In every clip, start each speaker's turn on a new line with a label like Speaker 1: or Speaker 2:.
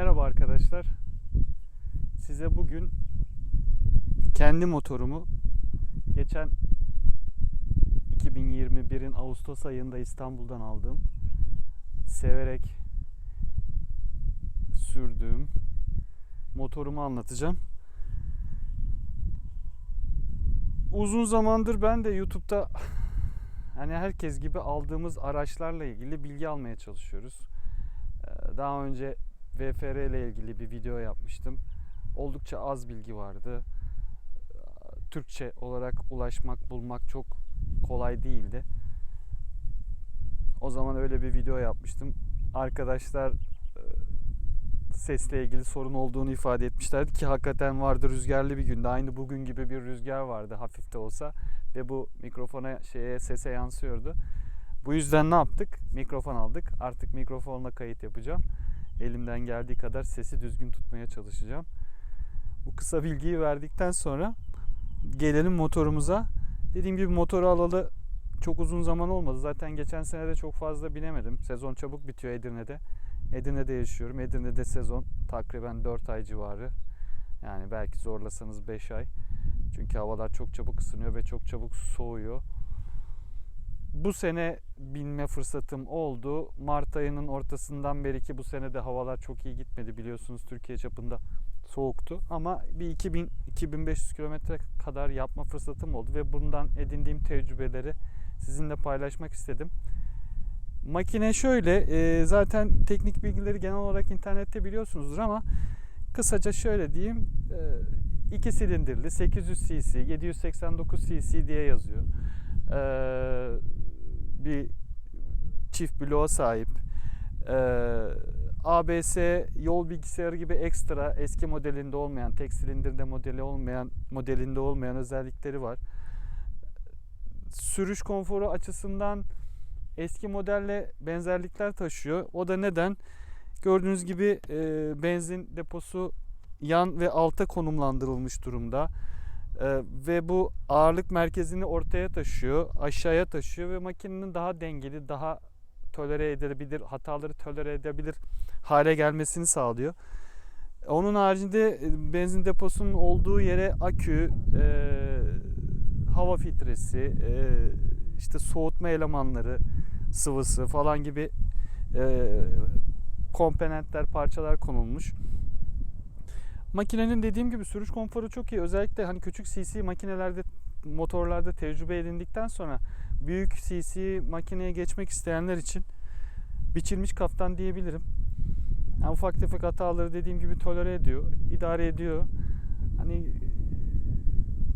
Speaker 1: Merhaba arkadaşlar. Size bugün kendi motorumu geçen 2021'in Ağustos ayında İstanbul'dan aldığım severek sürdüğüm motorumu anlatacağım. Uzun zamandır ben de YouTube'da hani herkes gibi aldığımız araçlarla ilgili bilgi almaya çalışıyoruz. Ee, Daha önce VFR ile ilgili bir video yapmıştım. Oldukça az bilgi vardı. Türkçe olarak ulaşmak, bulmak çok kolay değildi. O zaman öyle bir video yapmıştım. Arkadaşlar e, sesle ilgili sorun olduğunu ifade etmişlerdi ki hakikaten vardı rüzgarlı bir günde. Aynı bugün gibi bir rüzgar vardı hafif de olsa ve bu mikrofona şeye sese yansıyordu. Bu yüzden ne yaptık? Mikrofon aldık. Artık mikrofonla kayıt yapacağım. Elimden geldiği kadar sesi düzgün tutmaya çalışacağım. Bu kısa bilgiyi verdikten sonra gelelim motorumuza. Dediğim gibi motoru alalı çok uzun zaman olmadı. Zaten geçen sene de çok fazla binemedim. Sezon çabuk bitiyor Edirne'de. Edirne'de yaşıyorum. Edirne'de sezon takriben 4 ay civarı. Yani belki zorlasanız 5 ay. Çünkü havalar çok çabuk ısınıyor ve çok çabuk soğuyor. Bu sene binme fırsatım oldu. Mart ayının ortasından beri ki bu sene de havalar çok iyi gitmedi biliyorsunuz Türkiye çapında soğuktu. Ama bir 2000-2500 kilometre kadar yapma fırsatım oldu ve bundan edindiğim tecrübeleri sizinle paylaşmak istedim. Makine şöyle, e, zaten teknik bilgileri genel olarak internette biliyorsunuzdur ama kısaca şöyle diyeyim. e, iki silindirli 800 cc, 789 cc diye yazıyor. E, bir çift bloğa sahip. E, ABS yol bilgisayarı gibi ekstra eski modelinde olmayan, tek silindirde modeli olmayan, modelinde olmayan özellikleri var. Sürüş konforu açısından eski modelle benzerlikler taşıyor. O da neden? Gördüğünüz gibi e, benzin deposu yan ve alta konumlandırılmış durumda. E, ve bu ağırlık merkezini ortaya taşıyor, aşağıya taşıyor ve makinenin daha dengeli, daha tolere edilebilir, hataları tolere edebilir hale gelmesini sağlıyor. Onun haricinde e, benzin deposunun olduğu yere akü, e, hava filtresi, e, işte soğutma elemanları, sıvısı falan gibi e, komponentler, parçalar konulmuş. Makinenin dediğim gibi sürüş konforu çok iyi. Özellikle hani küçük CC makinelerde, motorlarda tecrübe edindikten sonra büyük CC makineye geçmek isteyenler için biçilmiş kaftan diyebilirim. Yani ufak tefek hataları dediğim gibi tolere ediyor, idare ediyor. Hani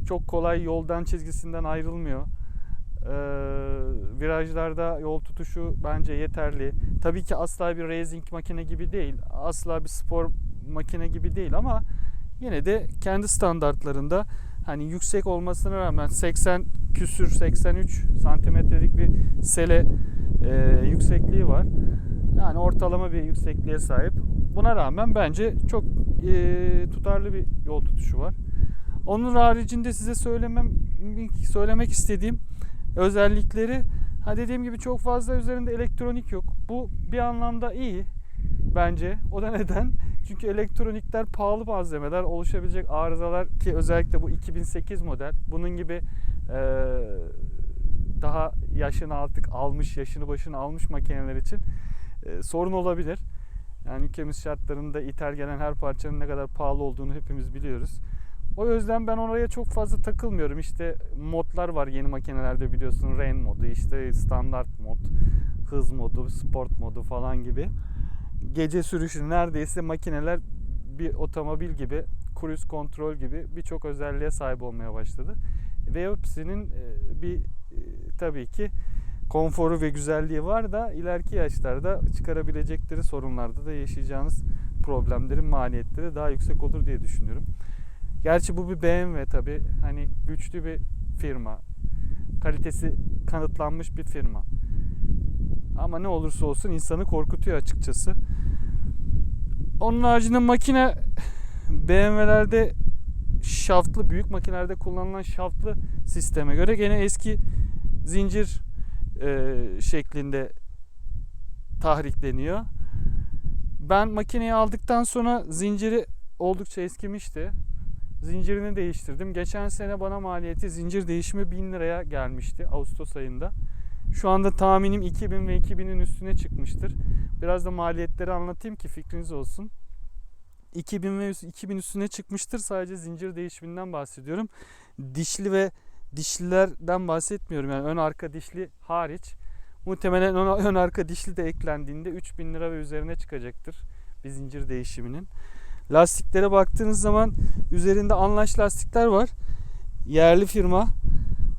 Speaker 1: çok kolay yoldan çizgisinden ayrılmıyor. Ee, virajlarda yol tutuşu bence yeterli. Tabii ki asla bir racing makine gibi değil. Asla bir spor makine gibi değil ama yine de kendi standartlarında hani yüksek olmasına rağmen 80 küsür 83 santimetrelik bir sele e, yüksekliği var. Yani ortalama bir yüksekliğe sahip. Buna rağmen bence çok e, tutarlı bir yol tutuşu var. Onun haricinde size söylemem söylemek istediğim özellikleri ha dediğim gibi çok fazla üzerinde elektronik yok. Bu bir anlamda iyi bence. O da neden? Çünkü elektronikler pahalı malzemeler, oluşabilecek arızalar ki özellikle bu 2008 model bunun gibi e, daha yaşını artık almış, yaşını başını almış makineler için e, sorun olabilir. Yani ülkemiz şartlarında ithal gelen her parçanın ne kadar pahalı olduğunu hepimiz biliyoruz. O yüzden ben oraya çok fazla takılmıyorum. İşte modlar var yeni makinelerde biliyorsun. Rain modu, işte standart mod, hız modu, sport modu falan gibi. Gece sürüşü neredeyse makineler bir otomobil gibi, cruise kontrol gibi birçok özelliğe sahip olmaya başladı. Ve hepsinin e, bir e, tabii ki konforu ve güzelliği var da ileriki yaşlarda çıkarabilecekleri sorunlarda da yaşayacağınız problemlerin maliyetleri daha yüksek olur diye düşünüyorum. Gerçi bu bir BMW tabi. Hani güçlü bir firma. Kalitesi kanıtlanmış bir firma. Ama ne olursa olsun insanı korkutuyor açıkçası. Onun haricinde makine BMW'lerde şaftlı, büyük makinelerde kullanılan şaftlı sisteme göre gene eski zincir e, şeklinde tahrikleniyor. Ben makineyi aldıktan sonra zinciri oldukça eskimişti. Zincirini değiştirdim. Geçen sene bana maliyeti zincir değişimi 1000 liraya gelmişti Ağustos ayında. Şu anda tahminim 2000 ve 2000'in üstüne çıkmıştır. Biraz da maliyetleri anlatayım ki fikriniz olsun. 2000 ve 2000 üstüne çıkmıştır. Sadece zincir değişiminden bahsediyorum. Dişli ve dişlilerden bahsetmiyorum. Yani ön arka dişli hariç. Muhtemelen ön, ön arka dişli de eklendiğinde 3000 lira ve üzerine çıkacaktır bir zincir değişiminin. Lastiklere baktığınız zaman üzerinde Anlaş lastikler var. Yerli firma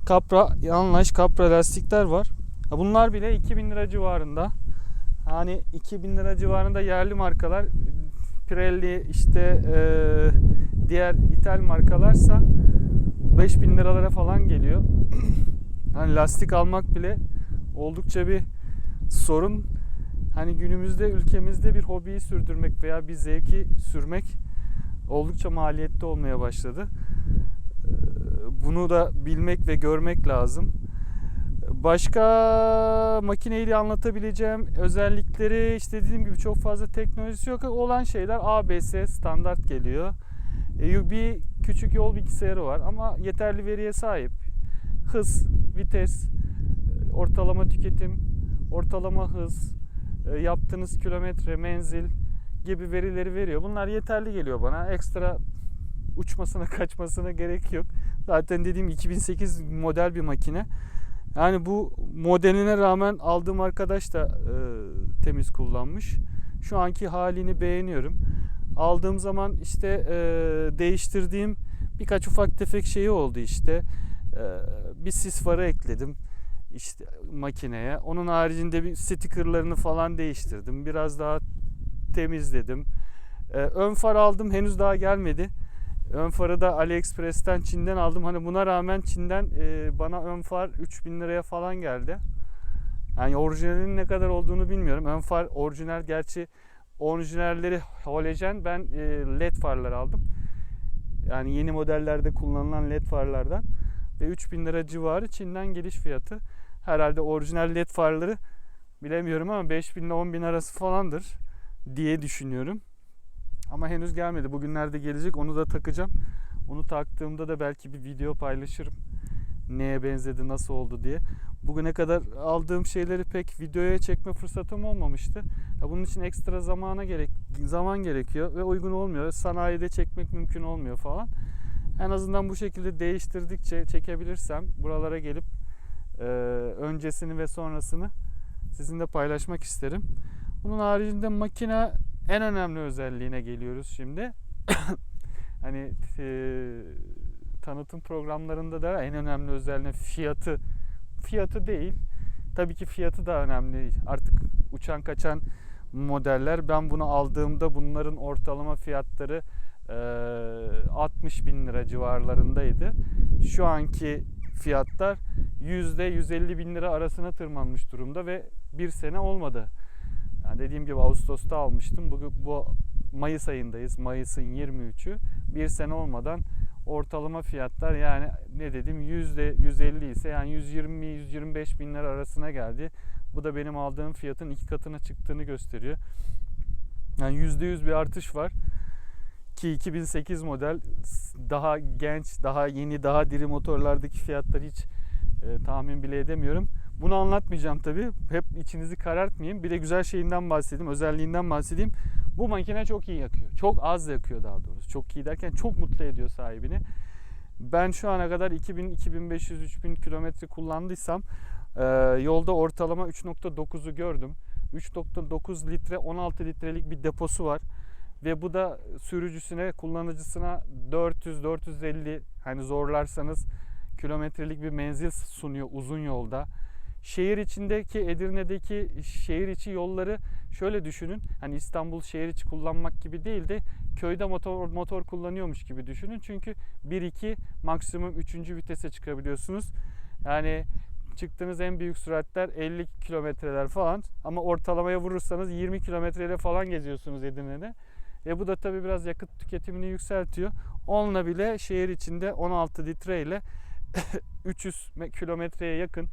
Speaker 1: Capra, Anlaş Capra lastikler var. Bunlar bile 2000 lira civarında. Hani 2000 lira civarında yerli markalar Pirelli işte e, diğer ithal markalarsa 5000 liralara falan geliyor. hani lastik almak bile oldukça bir sorun. Hani günümüzde ülkemizde bir hobiyi sürdürmek veya bir zevki sürmek oldukça maliyetli olmaya başladı. Bunu da bilmek ve görmek lazım. Başka makineyle anlatabileceğim özellikleri işte dediğim gibi çok fazla teknolojisi yok. Olan şeyler ABS standart geliyor. Bir küçük yol bilgisayarı var ama yeterli veriye sahip. Hız, vites, ortalama tüketim, ortalama hız, yaptığınız kilometre, menzil gibi verileri veriyor. Bunlar yeterli geliyor bana. Ekstra uçmasına, kaçmasına gerek yok. Zaten dediğim 2008 model bir makine. Yani bu modeline rağmen aldığım arkadaş da e, temiz kullanmış. Şu anki halini beğeniyorum. Aldığım zaman işte e, değiştirdiğim birkaç ufak tefek şeyi oldu işte. E, bir sis farı ekledim işte makineye. Onun haricinde bir stickerlarını falan değiştirdim. Biraz daha temizledim. E, ön far aldım henüz daha gelmedi. Ön farı da AliExpress'ten Çin'den aldım. Hani buna rağmen Çin'den e, bana ön far 3000 liraya falan geldi. Yani orijinalinin ne kadar olduğunu bilmiyorum. Ön far orijinal gerçi orijinalleri halojen ben e, led farlar aldım. Yani yeni modellerde kullanılan led farlardan ve 3000 lira civarı Çin'den geliş fiyatı. Herhalde orijinal led farları bilemiyorum ama 5000 ile 10 bin arası falandır diye düşünüyorum. Ama henüz gelmedi. Bugünlerde gelecek. Onu da takacağım. Onu taktığımda da belki bir video paylaşırım. Neye benzedi, nasıl oldu diye. Bugüne kadar aldığım şeyleri pek videoya çekme fırsatım olmamıştı. Ya bunun için ekstra zamana gerek zaman gerekiyor ve uygun olmuyor. Sanayide çekmek mümkün olmuyor falan. En azından bu şekilde değiştirdikçe çekebilirsem buralara gelip e, öncesini ve sonrasını sizinle paylaşmak isterim. Bunun haricinde makine en önemli özelliğine geliyoruz şimdi. hani e, tanıtım programlarında da en önemli özelliğine fiyatı fiyatı değil. Tabii ki fiyatı da önemli. Artık uçan kaçan modeller. Ben bunu aldığımda bunların ortalama fiyatları e, 60 bin lira civarlarındaydı. Şu anki fiyatlar yüzde 150 bin lira arasına tırmanmış durumda ve bir sene olmadı. Yani dediğim gibi Ağustos'ta almıştım. Bu, bu Mayıs ayındayız. Mayıs'ın 23'ü. Bir sene olmadan ortalama fiyatlar yani ne dedim yüzde 150 ise yani 120-125 bin lira arasına geldi. Bu da benim aldığım fiyatın iki katına çıktığını gösteriyor. Yani yüzde yüz bir artış var. Ki 2008 model daha genç, daha yeni, daha diri motorlardaki fiyatları hiç e, tahmin bile edemiyorum. Bunu anlatmayacağım tabi. Hep içinizi karartmayayım. Bir de güzel şeyinden bahsedeyim, özelliğinden bahsedeyim. Bu makine çok iyi yakıyor. Çok az yakıyor daha doğrusu. Çok iyi derken çok mutlu ediyor sahibini. Ben şu ana kadar 2000, 2500, 3000 kilometre kullandıysam e, yolda ortalama 3.9'u gördüm. 3.9 litre 16 litrelik bir deposu var. Ve bu da sürücüsüne, kullanıcısına 400-450 hani zorlarsanız kilometrelik bir menzil sunuyor uzun yolda şehir içindeki Edirne'deki şehir içi yolları şöyle düşünün. Hani İstanbul şehir içi kullanmak gibi değil de köyde motor motor kullanıyormuş gibi düşünün. Çünkü 1-2 maksimum 3. vitese çıkabiliyorsunuz. Yani çıktığınız en büyük süratler 50 kilometreler falan ama ortalamaya vurursanız 20 kilometreyle falan geziyorsunuz Edirne'de. E bu da tabi biraz yakıt tüketimini yükseltiyor. Onunla bile şehir içinde 16 litre ile 300 kilometreye yakın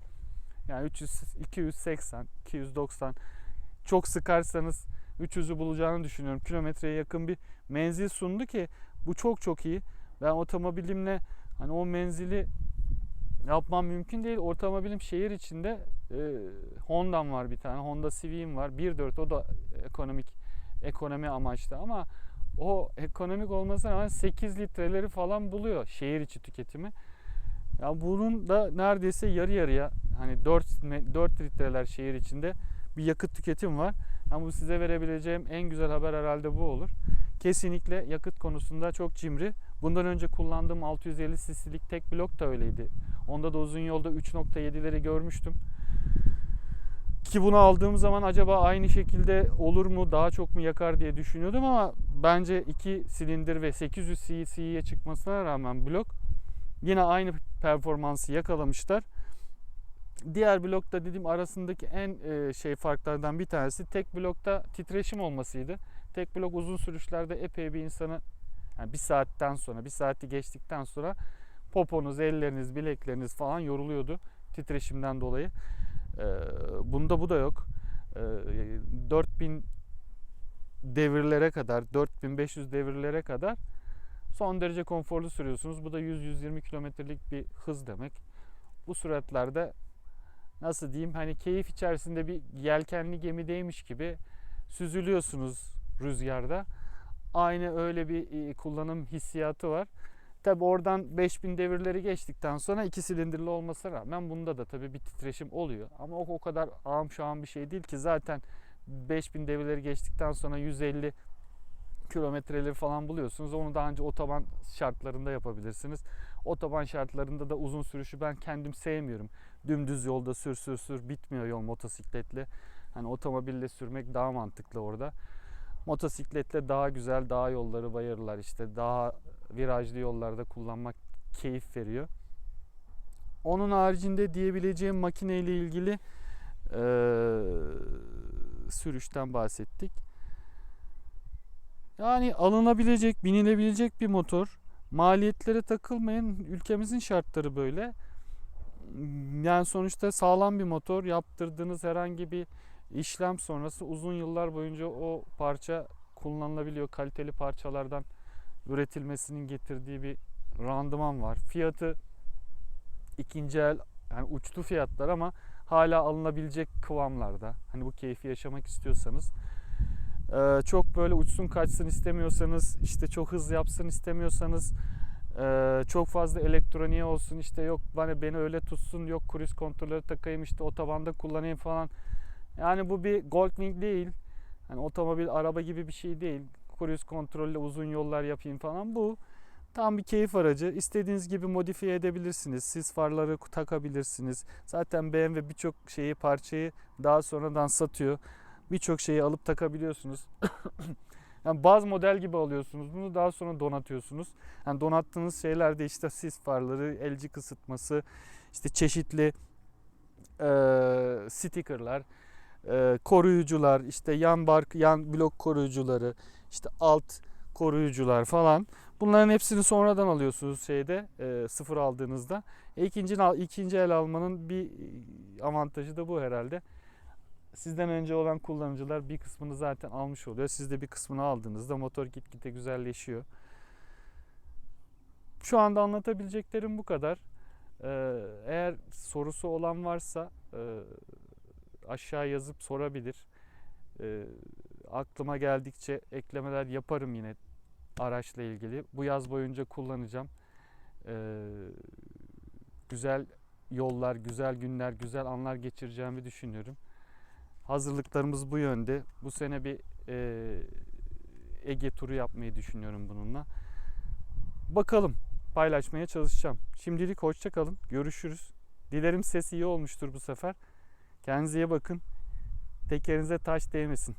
Speaker 1: yani 300, 280, 290 çok sıkarsanız 300'ü bulacağını düşünüyorum. Kilometreye yakın bir menzil sundu ki bu çok çok iyi. Ben otomobilimle hani o menzili yapmam mümkün değil. Otomobilim şehir içinde e, Honda'm var bir tane. Honda Civic'im var. 1.4 o da ekonomik ekonomi amaçlı ama o ekonomik olmasına rağmen 8 litreleri falan buluyor şehir içi tüketimi. Ya bunun da neredeyse yarı yarıya hani 4 4 litreler şehir içinde bir yakıt tüketim var. Yani bu size verebileceğim en güzel haber herhalde bu olur. Kesinlikle yakıt konusunda çok cimri. Bundan önce kullandığım 650 cc'lik tek blok da öyleydi. Onda da uzun yolda 3.7'leri görmüştüm. Ki bunu aldığım zaman acaba aynı şekilde olur mu daha çok mu yakar diye düşünüyordum ama bence 2 silindir ve 800 cc'ye çıkmasına rağmen blok yine aynı performansı yakalamışlar. Diğer blokta dediğim arasındaki en e, şey farklardan bir tanesi tek blokta titreşim olmasıydı. Tek blok uzun sürüşlerde epey bir insanı yani bir saatten sonra, bir saati geçtikten sonra poponuz, elleriniz, bilekleriniz falan yoruluyordu titreşimden dolayı. Ee, bunda bu da yok. Ee, 4000 devirlere kadar, 4500 devirlere kadar son derece konforlu sürüyorsunuz. Bu da 100-120 kilometrelik bir hız demek. Bu süratlerde nasıl diyeyim hani keyif içerisinde bir yelkenli gemideymiş gibi süzülüyorsunuz rüzgarda. Aynı öyle bir e, kullanım hissiyatı var. Tabi oradan 5000 devirleri geçtikten sonra iki silindirli olmasına rağmen bunda da tabi bir titreşim oluyor. Ama o, o kadar ağım şahım bir şey değil ki zaten 5000 devirleri geçtikten sonra 150 kilometreleri falan buluyorsunuz. Onu daha önce otoban şartlarında yapabilirsiniz. Otoban şartlarında da uzun sürüşü ben kendim sevmiyorum. Dümdüz yolda sür sür sür bitmiyor yol motosikletle. Hani otomobille sürmek daha mantıklı orada. Motosikletle daha güzel daha yolları bayırlar işte daha virajlı yollarda kullanmak keyif veriyor. Onun haricinde diyebileceğim makine ile ilgili e, sürüşten bahsettik. Yani alınabilecek, binilebilecek bir motor. Maliyetlere takılmayın. Ülkemizin şartları böyle. Yani sonuçta sağlam bir motor. Yaptırdığınız herhangi bir işlem sonrası uzun yıllar boyunca o parça kullanılabiliyor. Kaliteli parçalardan üretilmesinin getirdiği bir randıman var. Fiyatı ikinci el yani uçtu fiyatlar ama hala alınabilecek kıvamlarda. Hani bu keyfi yaşamak istiyorsanız ee, çok böyle uçsun kaçsın istemiyorsanız işte çok hız yapsın istemiyorsanız ee, çok fazla elektroniğe olsun işte yok bana beni öyle tutsun yok cruise kontrolleri takayım işte otobanda kullanayım falan. Yani bu bir Goldwing değil. Hani otomobil araba gibi bir şey değil. Cruise kontrolle uzun yollar yapayım falan bu. Tam bir keyif aracı. İstediğiniz gibi modifiye edebilirsiniz. Sis farları takabilirsiniz. Zaten BMW birçok şeyi parçayı daha sonradan satıyor. Birçok şeyi alıp takabiliyorsunuz. yani baz model gibi alıyorsunuz. Bunu daha sonra donatıyorsunuz. Yani donattığınız şeylerde işte sis farları, elci kısıtması, işte çeşitli e, stickerlar, e, koruyucular, işte yan bark, yan blok koruyucuları, işte alt koruyucular falan. Bunların hepsini sonradan alıyorsunuz şeyde e, sıfır aldığınızda. E, ikinci, ikinci el almanın bir avantajı da bu herhalde. Sizden önce olan kullanıcılar bir kısmını zaten almış oluyor. Siz de bir kısmını aldığınızda motor gitgide güzelleşiyor. Şu anda anlatabileceklerim bu kadar. Ee, eğer sorusu olan varsa e, aşağı yazıp sorabilir. E, aklıma geldikçe eklemeler yaparım yine araçla ilgili. Bu yaz boyunca kullanacağım. E, güzel yollar, güzel günler, güzel anlar geçireceğimi düşünüyorum. Hazırlıklarımız bu yönde. Bu sene bir e, Ege turu yapmayı düşünüyorum bununla. Bakalım paylaşmaya çalışacağım. Şimdilik hoşça kalın. Görüşürüz. Dilerim ses iyi olmuştur bu sefer. Kendinize iyi bakın. Tekerinize taş değmesin.